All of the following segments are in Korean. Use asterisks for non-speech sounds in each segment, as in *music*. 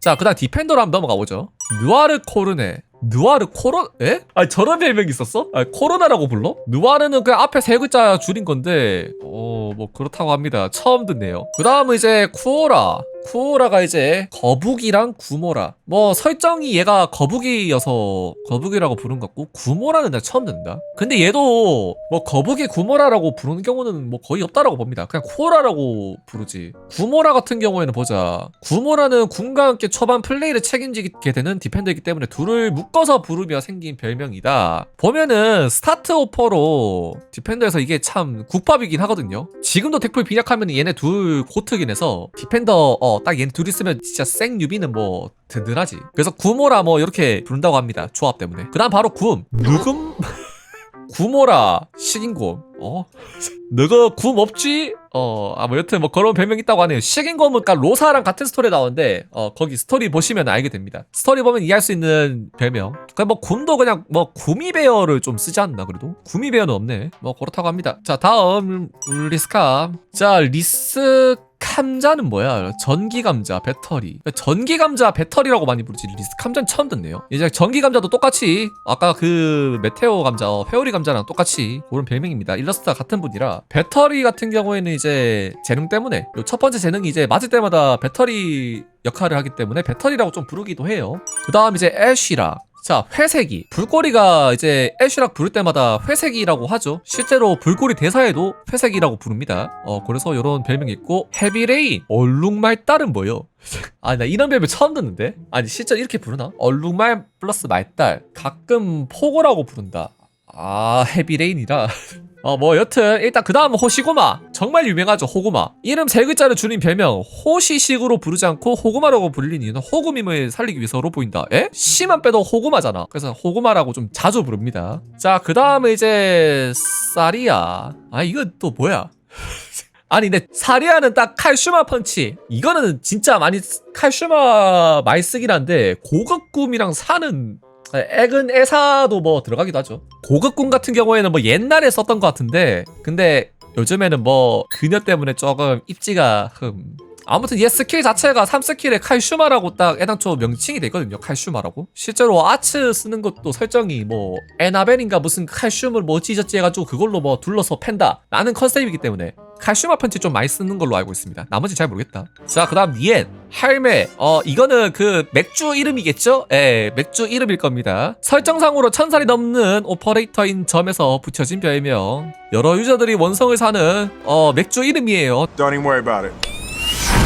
자, 그 다음 디펜더로 한번 넘어가 보죠. 누아르 코르네. 누아르 코로 에? 아 저런 별명이 있었어? 아 코로나라고 불러? 누아르는 그냥 앞에 세 글자 줄인 건데 어 뭐 그렇다고 합니다 처음 듣네요 그 다음은 이제 쿠오라 쿠오라가 이제 거북이랑 구모라. 뭐 설정이 얘가 거북이여서 거북이라고 부른 것 같고 구모라는 나 처음 듣는다. 근데 얘도 뭐 거북이 구모라라고 부르는 경우는 뭐 거의 없다라고 봅니다. 그냥 쿠오라라고 부르지. 구모라 같은 경우에는 보자. 구모라는 군과 함께 초반 플레이를 책임지게 되는 디펜더이기 때문에 둘을 묶어서 부르며 생긴 별명이다. 보면은 스타트 오퍼로 디펜더에서 이게 참 국밥이긴 하거든요. 지금도 덱풀 빈약하면 얘네 둘 고트긴 해서 디펜더 어딱 얘네 둘 있으면 진짜 생 유비는 뭐 든든하지 그래서 구모라 뭐 이렇게 부른다고 합니다 조합 때문에 그 다음 바로 굼 누금 *laughs* 구모라 식인곰 어 *laughs* 너가 굼 없지? 어, 아, 뭐, 여튼, 뭐, 그런 별명 있다고 하네요. 식인곰은, 그니까, 로사랑 같은 스토리에 나오는데, 어, 거기 스토리 보시면 알게 됩니다. 스토리 보면 이해할 수 있는 별명. 그냥 뭐, 굼도 그냥, 뭐, 구미베어를 좀 쓰지 않나, 그래도? 구미베어는 없네. 뭐, 그렇다고 합니다. 자, 다음, 리스카. 자, 리스, 감자는 뭐야? 전기 감자, 배터리. 전기 감자, 배터리라고 많이 부르지. 리스 감자는 처음 듣네요. 이제 전기 감자도 똑같이 아까 그 메테오 감자, 어, 회오리 감자랑 똑같이 그런 별명입니다. 일러스트가 같은 분이라 배터리 같은 경우에는 이제 재능 때문에 요첫 번째 재능이 이제 맞을 때마다 배터리 역할을 하기 때문에 배터리라고 좀 부르기도 해요. 그 다음 이제 애쉬라. 자, 회색이. 불꼬리가 이제 애쉬락 부를 때마다 회색이라고 하죠. 실제로 불꼬리 대사에도 회색이라고 부릅니다. 어, 그래서 이런 별명이 있고, 헤비레인. 얼룩말딸은 뭐요? *laughs* 아, 나 이런 별명 처음 듣는데? 아니, 실제 이렇게 부르나? 얼룩말 플러스 말딸. 가끔 포고라고 부른다. 아, 헤비레인이라. *laughs* 어, 뭐, 여튼, 일단, 그 다음은 호시고마. 정말 유명하죠, 호구마. 이름 세 글자를 줄인 별명, 호시식으로 부르지 않고 호구마라고 불리는 이유는 호구밈을 살리기 위해서로 보인다. 에? 시만 빼도 호구마잖아. 그래서 호구마라고 좀 자주 부릅니다. 자, 그 다음에 이제, 사리아. 아, 이건 또 뭐야? *laughs* 아니 근데 사리아는 딱 칼슘화 펀치 이거는 진짜 많이 쓰- 칼슘화 많이 쓰긴 한데 고급 꿈이랑 사는 액은 애사도 뭐 들어가기도 하죠. 고급꿈 같은 경우에는 뭐 옛날에 썼던 것 같은데 근데 요즘에는 뭐 그녀 때문에 조금 입지가 흠. 아무튼 얘 스킬 자체가 3스킬에 칼슘화라고 딱 애당초 명칭이 되거든요 칼슘화라고. 실제로 아츠 쓰는 것도 설정이 뭐 에나벨인가 무슨 칼슘을 뭐 어찌저찌 해가지고 그걸로 뭐 둘러서 팬다 라는 컨셉이기 때문에 칼슘화 펀치 좀 많이 쓰는 걸로 알고 있습니다. 나머지 잘 모르겠다. 자 그 다음 니엔. 할매. 어 이거는 그 맥주 이름이겠죠? 예 맥주 이름일 겁니다. 설정상으로 천 살이 넘는 오퍼레이터인 점에서 붙여진 별명. 여러 유저들이 원성을 사는 어 맥주 이름이에요. Don't even worry about it.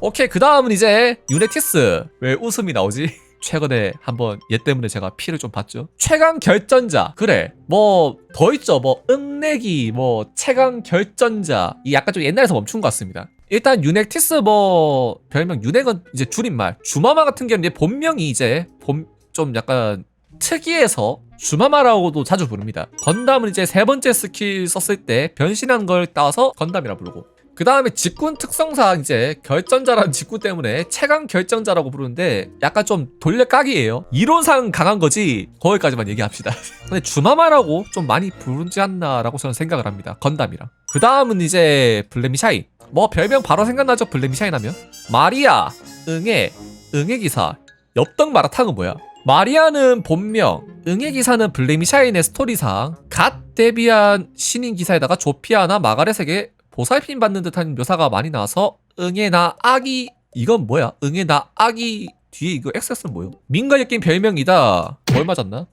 오케이 그 다음은 이제 유네티스. 왜 웃음이 나오지? *laughs* 최근에 한번 얘 때문에 제가 피를 좀 봤죠. 최강 결전자. 그래 뭐 더 있죠. 뭐 음내기 뭐 최강 결전자. 이 약간 좀 옛날에서 멈춘 것 같습니다. 일단 유넥 티스 뭐 별명 유넥은 이제 줄임말. 주마마 같은 경우는 이제 본명이 이제 본 좀 약간 특이해서 주마마라고도 자주 부릅니다. 건담은 이제 세 번째 스킬 썼을 때 변신한 걸 따서 건담이라 부르고 그 다음에 직군 특성상 이제 결전자라는 직구 때문에 최강 결정자라고 부르는데 약간 좀 돌려까기예요. 이론상 강한 거지 거기까지만 얘기합시다. *laughs* 근데 주마마라고 좀 많이 부르지 않나라고 저는 생각을 합니다. 건담이랑. 그 다음은 이제 블레미샤인. 뭐 별명 바로 생각나죠 블레미샤인 하면. 마리아, 응애, 응애 기사, 엽떡 마라탕은 뭐야? 마리아는 본명, 응애 기사는 블레미샤인의 스토리상 갓 데뷔한 신인 기사에다가 조피아나 마가렛에게 보살핌 받는 듯한 묘사가 많이 나와서 응애나 아기 이건 뭐야? 응애나 아기 뒤에 이거 XS는 뭐요? 민가에 낀 별명이다. 뭘 맞았나?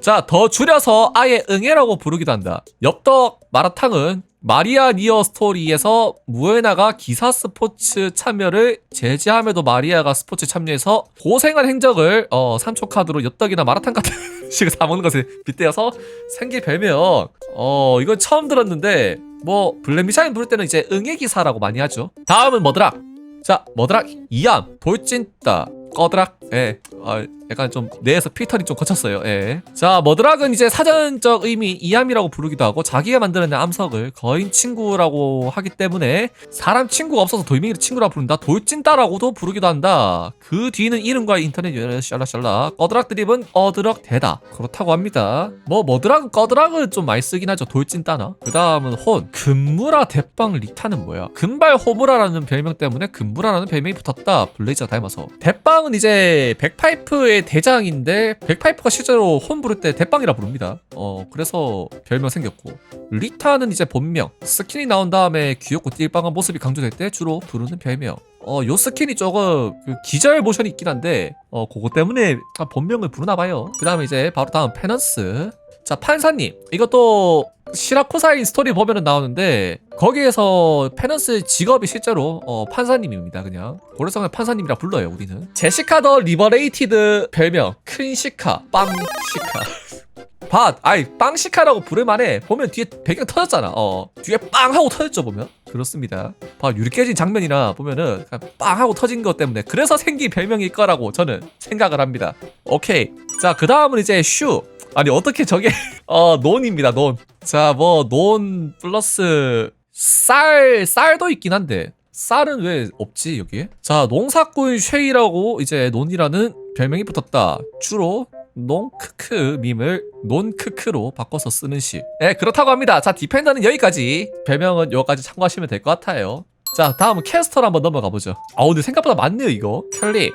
자, 더 줄여서 아예 응애라고 부르기도 한다. 엽떡 마라탕은 마리아 니어 스토리에서 무에나가 기사 스포츠 참여를 제지함에도 마리아가 스포츠 참여해서 고생한 행적을 어, 3초 카드로 엽떡이나 마라탕 같은 *laughs* 식을 사 먹는 것에 빗대어서 생긴 별명. 어 이건 처음 들었는데 뭐 블랙미샤인 부를 때는 이제 응애 기사라고 많이 하죠. 다음은 머드락. 자 머드락 이암 돌진따 꺼드락. 예 아, 약간 좀 뇌에서 필터링 좀 거쳤어요. 예 자 머드락은 이제 사전적 의미 이암이라고 부르기도 하고 자기가 만들어낸 암석을 거인 친구라고 하기 때문에 사람 친구가 없어서 돌멩이를 친구라고 부른다 돌진따라고도 부르기도 한다. 그 뒤는 이름과 인터넷 샬라샬라 꺼드락 드립은 어드럭 대다. 그렇다고 합니다. 뭐 머드락은 꺼드락은 좀 많이 쓰긴 하죠. 돌진따나. 그 다음은 혼. 금무라 대빵 리타는 뭐야? 금발 호무라라는 별명 때문에 금무라라는 별명이 붙었다. 블레이저 닮아서. 대빵은 이제 백파이프의 대장인데 백파이프가 실제로 혼 부를 때 대빵이라 부릅니다. 어 그래서 별명 생겼고 리타는 이제 본명 스킨이 나온 다음에 귀엽고 띨빵한 모습이 강조될 때 주로 부르는 별명. 어, 요 스킨이 조금 그 기절 모션이 있긴 한데 어, 그거 때문에 아, 본명을 부르나 봐요. 그 다음에 이제 바로 다음 페넌스. 자, 판사님. 이것도 시라쿠사인 스토리 보면은 나오는데 거기에서 페넌스 직업이 실제로 어, 판사님입니다. 그냥 그냥 판사님이라 불러요. 우리는 제시카 더 리버레이티드 별명 큰시카 빵시카. *laughs* 밭, 아이 빵시카라고 부를만해. 보면 뒤에 배경 터졌잖아. 어, 뒤에 빵 하고 터졌죠 보면. 그렇습니다. 봐 유리 깨진 장면이나 보면은 빵 하고 터진 것 때문에 그래서 생긴 별명일 거라고 저는 생각을 합니다. 오케이. 자, 그 다음은 이제 슈. 아니 어떻게 저게 *laughs* 어 논입니다 논. 자, 뭐 논 플러스 쌀 쌀도 있긴 한데 쌀은 왜 없지 여기에? 자, 농사꾼 쉐이라고 이제 논이라는 별명이 붙었다. 주로 농크크 밈을 논크크로 바꿔서 쓰는 시. 네, 그렇다고 합니다. 자, 디펜더는 여기까지. 별명은 여기까지 참고하시면 될 것 같아요. 자, 다음은 캐스터로 한번 넘어가 보죠. 아, 근데 생각보다 많네요, 이거. 켈리.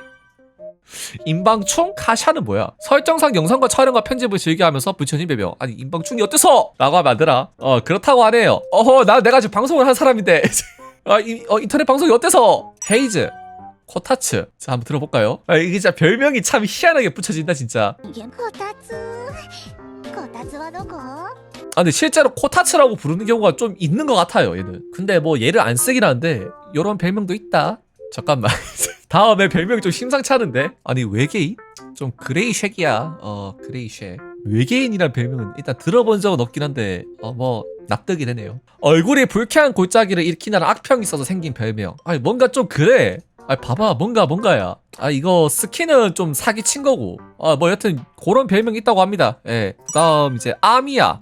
임방충? 카샤는 뭐야? 설정상 영상과 촬영과 편집을 즐겨하면서 부처님 배명 아니 임방충이 어때서? 라고 하면 안 되나? 어 그렇다고 하네요 어허 나 내가 지금 방송을 한 사람인데 *laughs* 아, 이, 어, 인터넷 방송이 어때서? 헤이즈 코타츠 자 한번 들어볼까요? 아, 이게 진짜 별명이 참 희한하게 붙여진다 진짜 코타츠 코타츠와 누구? 아 근데 실제로 코타츠라고 부르는 경우가 좀 있는 것 같아요 얘는 근데 뭐 얘를 안 쓰긴 한데 요런 별명도 있다 잠깐만. *laughs* 다음에 별명이 좀 심상치 않은데? 아니 외계인? 좀 그레이 쉑이야. 어 그레이 쉑 외계인이란 별명은 일단 들어본 적은 없긴 한데 어 뭐 납득이 되네요. 얼굴에 불쾌한 골짜기를 일으키는 악평이 있어서 생긴 별명. 아니 뭔가 좀 그래 아 봐봐 뭔가 뭔가야. 아 이거 스킨은 좀 사기친 거고. 아 뭐 여튼 그런 별명이 있다고 합니다. 예. 그다음 이제 아미야.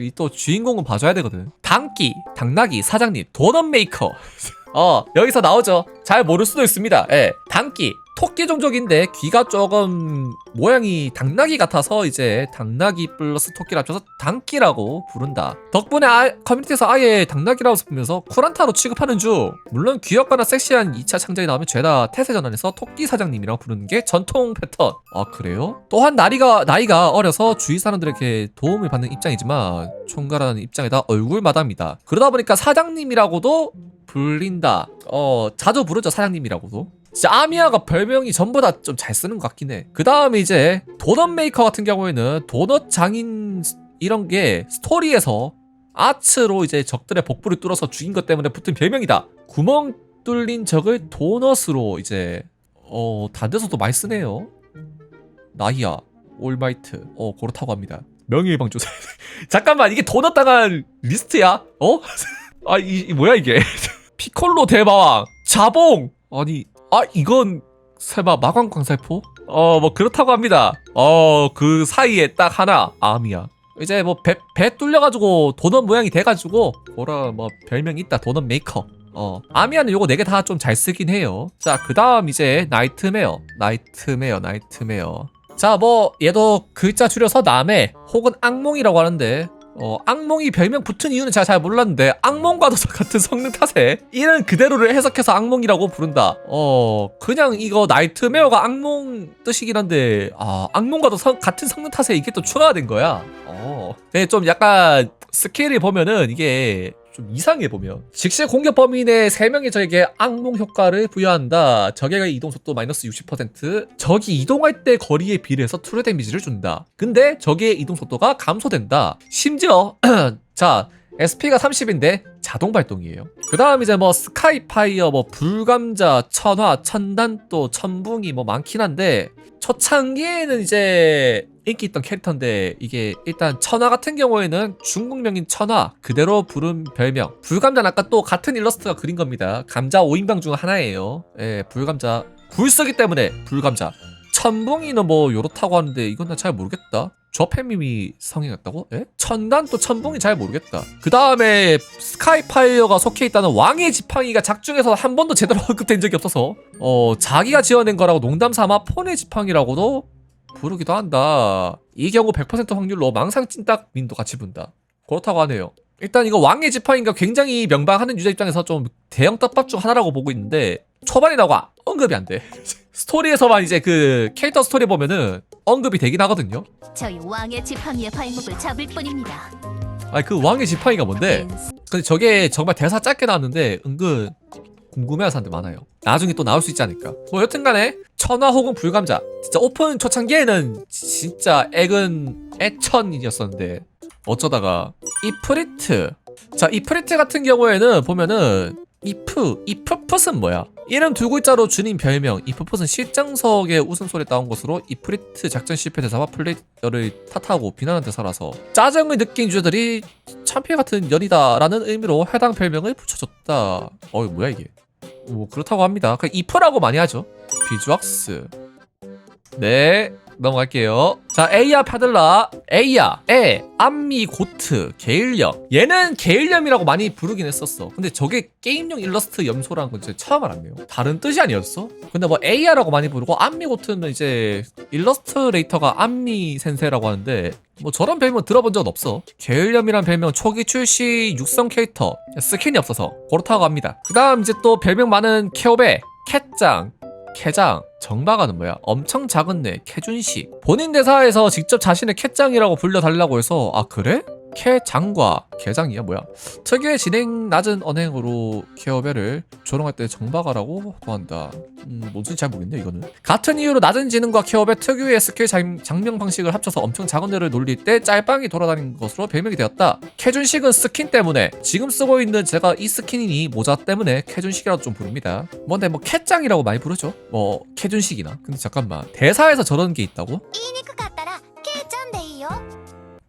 이 또 주인공은 봐줘야 되거든. 당끼 당나귀 사장님 도넛 메이커. *laughs* 어 여기서 나오죠. 잘 모를 수도 있습니다. 예. 당끼 토끼 종족인데 귀가 조금 모양이 당나귀 같아서 이제 당나귀 플러스 토끼를 합쳐서 당끼라고 부른다 덕분에 아, 커뮤니티에서 아예 당나귀라고 부르면서 쿨한타로 취급하는 중 물론 귀엽거나 섹시한 2차 창작이 나오면 죄다 태세 전환에서 토끼 사장님이라고 부르는 게 전통 패턴 아 그래요? 또한 나이가 나이가 어려서 주위 사람들에게 도움을 받는 입장이지만 총괄하는 입장에다 얼굴 마담이다 그러다 보니까 사장님이라고도 불린다. 어, 자주 부르죠, 사장님이라고도. 진짜 아미아가 별명이 전부 다 좀 잘 쓰는 것 같긴 해. 그 다음에 이제 도넛 메이커 같은 경우에는 도넛 장인 이런 게 스토리에서 아츠로 이제 적들의 복부를 뚫어서 죽인 것 때문에 붙은 별명이다. 구멍 뚫린 적을 도넛으로 이제 어, 데서도 많이 쓰네요. 나이야, 올마이트, 어, 그렇다고 합니다. 명예의방 조사. *laughs* 잠깐만, 이게 도넛 당한 리스트야? 어? *laughs* 아, 이, 이 뭐야 이게? *laughs* 피콜로 대마왕, 자봉. 아니, 아 이건 설마 마광 광살포? 어, 뭐 그렇다고 합니다. 어, 그 사이에 딱 하나 아미야. 이제 뭐배 배 뚫려가지고 도넛 모양이 돼가지고 뭐라 뭐 별명이 있다 도넛 메이커. 어, 아미아는 요거 네 개 다 좀 잘 쓰긴 해요. 자, 그 다음 이제 나이트메어, 나이트메어, 나이트메어. 자, 뭐 얘도 글자 줄여서 남해 혹은 악몽이라고 하는데 어, 악몽이 별명 붙은 이유는 제가 잘 몰랐는데 악몽과도 *laughs* 같은 성능 탓에 이는 그대로를 해석해서 악몽이라고 부른다. 어, 그냥 이거 나이트메어가 악몽 뜻이긴 한데 아, 악몽과도 성- 같은 성능 탓에 이게 또 추가가 된 거야. 어, 근데 좀 약간 스케일을 보면은 이게 좀 이상해 보면. 직시 공격 범위 내 3명의 적에게 악몽 효과를 부여한다. 적의 이동 속도 마이너스 60% 적이 이동할 때 거리에 비례해서 트루 데미지를 준다. 근데 적의 이동 속도가 감소된다. 심지어 *clears throat* 자 SP가 30인데 자동 발동이에요. 그 다음 이제 뭐 스카이파이어, 뭐 불감자, 천화, 천단 또, 천붕이 뭐 많긴 한데 초창기에는 이제 인기 있던 캐릭터인데 이게 일단 천화 같은 경우에는 중국명인 천화 그대로 부른 별명 불감자는 아까 또 같은 일러스트가 그린 겁니다. 감자 5인방 중 하나예요. 예, 불감자 불 쓰기 때문에 불감자. 천붕이는 뭐 요렇다고 하는데 이건 나 잘 모르겠다. 저패밈이 성행했다고? 에? 천단 또 천붕이 잘 모르겠다. 그 다음에 스카이파이어가 속해 있다는 왕의 지팡이가 작중에서 한 번도 제대로 *laughs* 언급된 적이 없어서 어 자기가 지어낸 거라고 농담 삼아 폰의 지팡이라고도 부르기도 한다. 이 경우 100% 확률로 망상 찐딱 민도 같이 분다. 그렇다고 하네요. 일단 이거 왕의 지팡이가 굉장히 명방하는 유저 입장에서 좀 대형 떡밥 중 하나라고 보고 있는데 초반에 나와 언급이 안 돼. *laughs* 스토리에서만 이제 그 캐릭터 스토리 보면은 언급이 되긴 하거든요. 저희 왕의 지팡이의 발목을 잡을 뿐입니다. 아니 그 왕의 지팡이가 뭔데? 근데 저게 정말 대사 짧게 나왔는데 은근 궁금해하는 사람들 많아요. 나중에 또 나올 수 있지 않을까. 뭐 여튼간에 천하 혹은 불감자. 진짜 오픈 초창기에는 진짜 액은 애천이었었는데 어쩌다가 이프리트. 자 이프리트 같은 경우에는 보면은 이프 이프풋은 뭐야? 이름 두 글자로 준인 별명 이프풋은 실정석의 웃음소리 따온 것으로 이프리트 작전 실패 대사와 플레이어를 탓하고 비난한 대사라서 짜증을 느낀 유저들이 참패 같은 년이다라는 의미로 해당 별명을 붙여줬다. 어이 뭐야 이게? 뭐 그렇다고 합니다. 그냥 이프라고 많이 하죠. 비주악스. 네 넘어갈게요. 자 에이야 파들라 에이야 에 암미 고트 게일염 얘는 게일염이라고 많이 부르긴 했었어. 근데 저게 게임용 일러스트 염소라는 건 진짜 처음 알았네요. 다른 뜻이 아니었어? 근데 뭐 에이야라고 많이 부르고 암미 고트는 이제 일러스트레이터가 암미 센세라고 하는데 뭐 저런 별명 들어본 적은 없어. 게을렴이란 별명 초기 출시 육성 캐릭터 스킨이 없어서 그렇다고 합니다. 그 다음 이제 또 별명 많은 케오베, 캣짱, 캐장, 정바가는 뭐야? 엄청 작은 내, 캐준씨. 본인 대사에서 직접 자신을 캐짱이라고 불려달라고 해서 아 그래? 캐장과 개장이야 뭐야? 특유의 진행 낮은 언행으로 케어벨을 조롱할 때 정바가라고 호도한다. 음, 뭔지 잘 모르겠네 이거는. 같은 이유로 낮은 지능과 케어벨 특유의 스킬 장, 장명 방식을 합쳐서 엄청 작은 데를 놀릴 때 짤방이 돌아다니는 것으로 별명이 되었다. 캐준식은 스킨 때문에 지금 쓰고 있는 제가 이 스킨이니 모자 때문에 캐준식이라도 좀 부릅니다. 뭔데 뭐 캐짱이라고 많이 부르죠. 뭐 캐준식이나. 근데 잠깐만 대사에서 저런 게 있다고?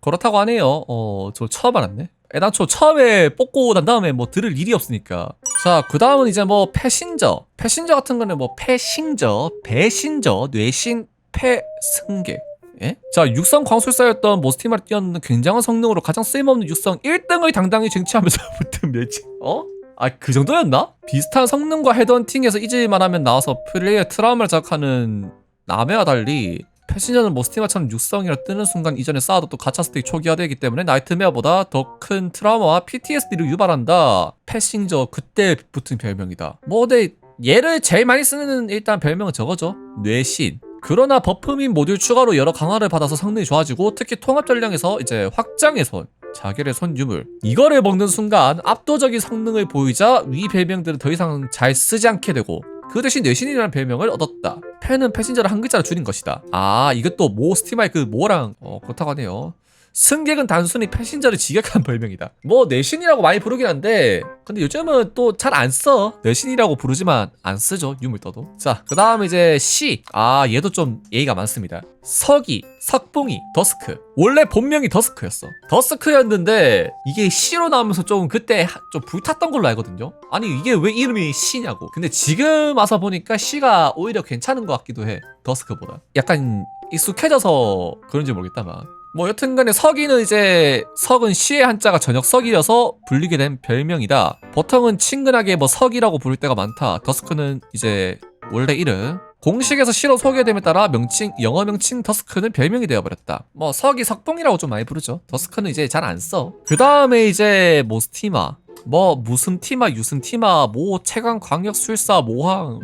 그렇다고 하네요. 어, 저 처음 알았네. 애당초 처음에 뽑고 난 다음에 뭐 들을 일이 없으니까. 자, 그 다음은 이제 뭐 패신저. 패신저 같은 거는 뭐 패신저, 배신저, 뇌신, 패승객. 예? 자, 육성 광술사였던 모스티마를 뛰었는 굉장한 성능으로 가장 쓸모없는 육성 1등을 당당히 쟁취하면서 *laughs* 붙은 매직. 어? 아, 그 정도였나? 비슷한 성능과 헤드헌팅에서 잊을만 하면 나와서 플레이어 트라우마를 자극하는 남해와 달리 패신저는 뭐 스티마처럼 육성이라 뜨는 순간 이전에 쌓아뒀던 가차 스틱 초기화되기 때문에 나이트메어보다 더 큰 트라우마와 PTSD를 유발한다. 패신저 그때 붙은 별명이다. 뭐 근데 얘를 제일 많이 쓰는 일단 별명은 저거죠. 뇌신. 그러나 버프 및 모듈 추가로 여러 강화를 받아서 성능이 좋아지고 특히 통합 전량에서 이제 확장의 손, 자결의 손 유물 이거를 먹는 순간 압도적인 성능을 보이자 위 별명들은 더 이상 잘 쓰지 않게 되고 그 대신 뇌신이라는 별명을 얻었다. 팬은 패신저를 한 글자로 줄인 것이다. 아 이것도 모 스티마의 그 모랑 어, 그렇다고 하네요. 승객은 단순히 패신저를 직역한 *laughs* 별명이다. 뭐 내신이라고 많이 부르긴 한데 근데 요즘은 또 잘 안 써. 내신이라고 부르지만 안 쓰죠. 유물 떠도. 자, 그 다음 이제 시. 아 얘도 좀 예의가 많습니다. 석이, 석봉이, 더스크. 원래 본명이 더스크였어. 더스크였는데 이게 시로 나오면서 좀 그때 하- 좀 불탔던 걸로 알거든요. 아니 이게 왜 이름이 시냐고. 근데 지금 와서 보니까 시가 오히려 괜찮은 것 같기도 해. 더스크보다. 약간 익숙해져서 그런지 모르겠다만. 뭐 여튼간에 석이는 이제 석은 시의 한자가 저녁 석이어서 불리게 된 별명이다. 보통은 친근하게 뭐 석이라고 부를 때가 많다. 더스크는 이제 원래 이름. 공식에서 시로 소개됨에 따라 명칭 영어 명칭 더스크는 별명이 되어버렸다. 뭐 석이 석봉이라고 좀 많이 부르죠. 더스크는 이제 잘 안 써. 그 다음에 이제 뭐 스티마. 뭐 무슨 티마 유슨 티마 모 최강 광역 술사 모항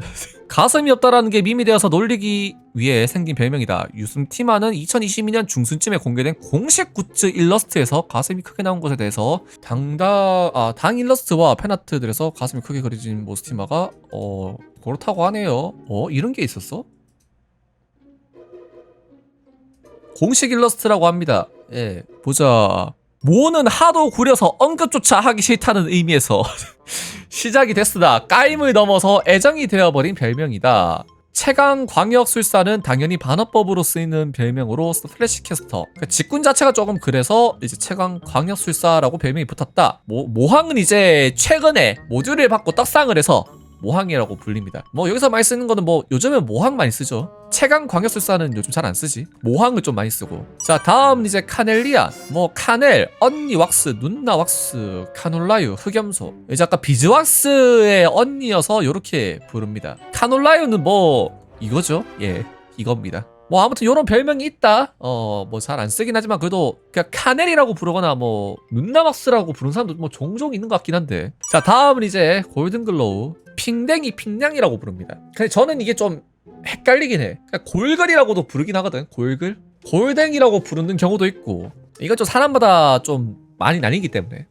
가슴이 없다라는 게 밈이 되어서 놀리기 위해 생긴 별명이다. 유슨 티마는 2022년 중순쯤에 공개된 공식 굿즈 일러스트에서 가슴이 크게 나온 것에 대해서 당다 아, 당 일러스트와 팬아트들에서 가슴이 크게 그려진 모스 티마가 어 그렇다고 하네요. 어 이런 게 있었어? 공식 일러스트라고 합니다. 예, 보자. 모는 하도 구려서 언급조차 하기 싫다는 의미에서 *laughs* 시작이 됐으나 까임을 넘어서 애정이 되어버린 별명이다. 최강 광역술사는 당연히 반어법으로 쓰이는 별명으로 플래시 캐스터. 그러니까 직군 자체가 조금 그래서 이제 최강 광역술사라고 별명이 붙었다. 모, 모항은 이제 최근에 모듈을 받고 떡상을 해서 모항이라고 불립니다. 뭐 여기서 많이 쓰는 거는 뭐 요즘은 모항 많이 쓰죠. 최강 광역술사는 요즘 잘 안 쓰지. 모항을 좀 많이 쓰고. 자 다음 이제 카넬리안, 뭐 카넬, 언니 왁스, 눈나 왁스, 카놀라유, 흑염소. 이제 아까 비즈 왁스의 언니여서 요렇게 부릅니다. 카놀라유는 뭐 이거죠. 예, 이겁니다. 뭐 아무튼 요런 별명이 있다. 어 뭐 잘 안 쓰긴 하지만 그래도 그냥 카넬이라고 부르거나 뭐 눈나막스라고 부르는 사람도 뭐 종종 있는 것 같긴 한데. 자 다음은 이제 골든글로우 핑댕이 핑냥이라고 부릅니다. 근데 저는 이게 좀 헷갈리긴 해. 그냥 골글이라고도 부르긴 하거든. 골글. 골댕이라고 부르는 경우도 있고. 이건 좀 사람마다 좀 많이 나뉘기 때문에.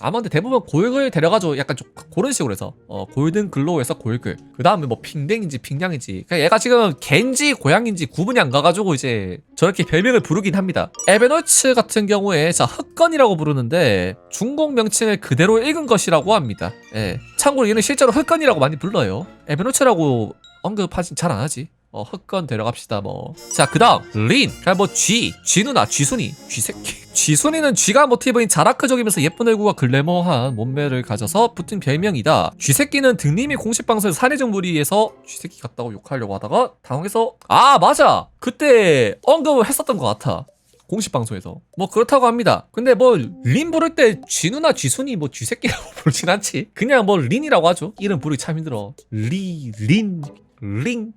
아마 근데 대부분 골글 데려가지고 약간 좀 그런 식으로 해서. 어 골든 글로우에서 골글. 그 다음에 뭐 핑댕인지 핑냥인지. 그냥 얘가 지금 갠지 고양인지 구분이 안 가가지고 이제 저렇게 별명을 부르긴 합니다. 에베노츠 같은 경우에 자 흑건이라고 부르는데 중국 명칭을 그대로 읽은 것이라고 합니다. 예. 참고로 얘는 실제로 흑건이라고 많이 불러요. 에베노츠라고 언급하진 잘 안 하지 어 흑건 데려갑시다 뭐. 자 그다음. 린. 그냥 뭐 G G 누나 G순이. G새끼. G순이는 *laughs* G가 모티브인 자라크적이면서 예쁜 얼굴과 글래머한 몸매를 가져서 붙은 별명이다. G새끼는 등림이 공식 방송에서 사내적 무리에서 G새끼 같다고 욕하려고 하다가 당황해서 아 맞아! 그때 언급을 했었던 것 같아. 공식 방송에서. 뭐 그렇다고 합니다. 근데 뭐 린 부를 때 G누나 G순이 뭐 G새끼라고 *laughs* 부르진 않지? 그냥 뭐 린이라고 하죠. 이름 부르기 참 힘들어. 리 린 링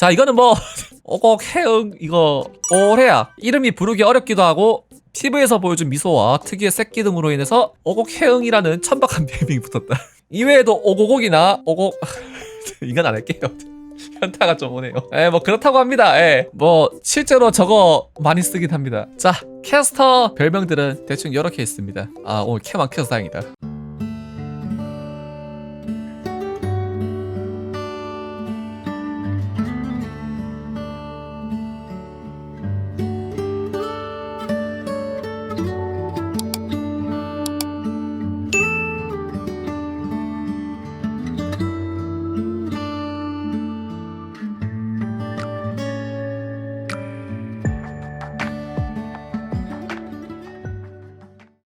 자 이거는 뭐 *laughs* 오곡 해응 이거 오해야. 이름이 부르기 어렵기도 하고 TV에서 보여준 미소와 특유의 새끼 등으로 인해서 오곡 해응이라는 천박한 *laughs* 별명이 붙었다. 이외에도 오고곡이나 오곡 *laughs* 이건 안 할게요. 현타가 좀 오네요. 예, 뭐 그렇다고 합니다. 예, 뭐 실제로 저거 많이 쓰긴 합니다. 자 캐스터 별명들은 대충 이렇게 있습니다. 아 오늘 캐만 켜서 다행이다